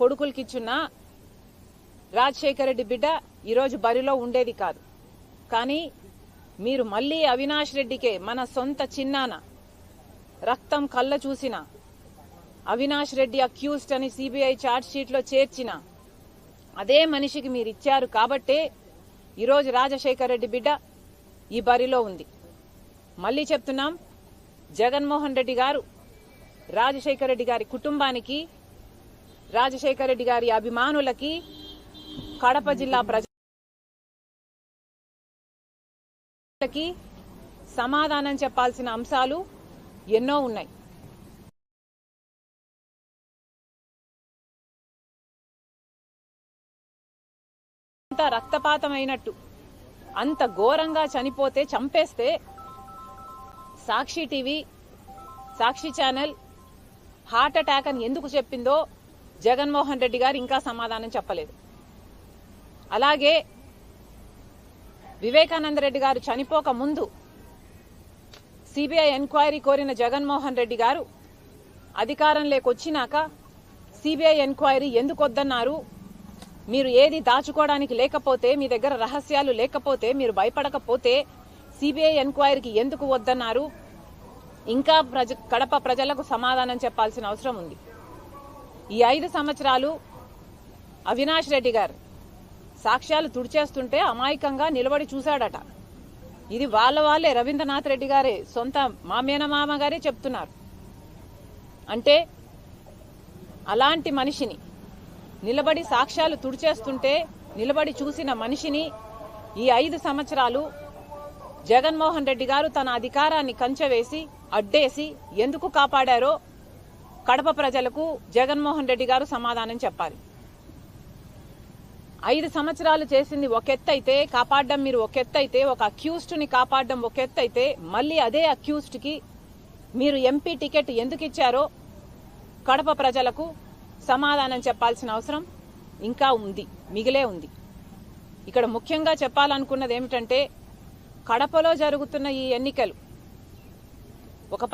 కొడుకులకిచ్చున్నా రాజశేఖర రెడ్డి బిడ్డ ఈరోజు బరిలో ఉండేది కాదు. కానీ మీరు మళ్ళీ అవినాష్ రెడ్డికే మన సొంత చిన్నాన రక్తం కళ్ళ చూసిన అవినాష్ రెడ్డి అక్యూస్డ్ అని సిబిఐ ఛార్జ్ షీట్లో చేర్చిన అదే మనిషికి మీరు ఇచ్చారు కాబట్టే ఈరోజు రాజశేఖర రెడ్డి బిడ్డ ఈ బరిలో ఉంది. మళ్ళీ చెప్తున్నాం జగన్మోహన్ రెడ్డి గారు రాజశేఖర రెడ్డి గారి కుటుంబానికి రాజశేఖర రెడ్డి గారి అభిమానులకి కడప జిల్లా ప్రజలకి సమాధానం చెప్పాల్సిన అంశాలు ఎన్నో ఉన్నాయి. అంత రక్తపాతమైనట్టు అంత ఘోరంగా చనిపోతే చంపేస్తే Sakshi TV Sakshi channel heart attack అని ఎందుకు చెప్పిందో జగన్మోహన్ రెడ్డి గారు ఇంకా సమాధానం చెప్పలేదు. అలాగే వివేకానంద రెడ్డి గారు చనిపోక ముందు సిబిఐ ఎంక్వైరీ కోరిన జగన్మోహన్ రెడ్డి గారు అధికారంలోకి వచ్చినాక సిబిఐ ఎంక్వైరీ ఎందుకు వద్దన్నారు? మీరు ఏది దాచుకోవడానికి లేకపోతే మీ దగ్గర రహస్యాలు లేకపోతే మీరు భయపడకపోతే సిబిఐ ఎంక్వైరీకి ఎందుకు వద్దన్నారు? ఇంకా ప్రజ కడప ప్రజలకు సమాధానం చెప్పాల్సిన అవసరం ఉంది. ఈ ఐదు సంవత్సరాలు అవినాష్ రెడ్డి గారు సాక్ష్యాలు తుడిచేస్తుంటే అమాయకంగా నిలబడి చూశాడట. ఇది వాళ్ళ వాళ్ళే రవీంద్రనాథ్ రెడ్డి గారే సొంత మామేన మామ గారే చెప్తున్నారు. అంటే అలాంటి మనిషిని నిలబడి సాక్ష్యాలు తుడిచేస్తుంటే నిలబడి చూసిన మనిషిని ఈ ఐదు సంవత్సరాలు జగన్మోహన్ రెడ్డి గారు తన అధికారాన్ని కంచవేసి అడ్డేసి ఎందుకు కాపాడారో కడప ప్రజలకు జగన్మోహన్ రెడ్డి గారు సమాధానం చెప్పాలి. ఐదు సంవత్సరాలు చేసింది ఒక ఎత్తు అయితే కాపాడడం మీరు ఒక ఎత్తు అయితే ఒక అక్యూస్డ్ని కాపాడడం ఒక ఎత్తు అయితే మళ్ళీ అదే అక్యూస్డ్కి మీరు ఎంపీ టికెట్ ఎందుకు ఇచ్చారో కడప ప్రజలకు సమాధానం చెప్పాల్సిన అవసరం ఇంకా ఉంది మిగిలే ఉంది. ఇక్కడ ముఖ్యంగా చెప్పాలనుకున్నది ఏమిటంటే కడపలో జరుగుతున్న ఈ ఎన్నికలు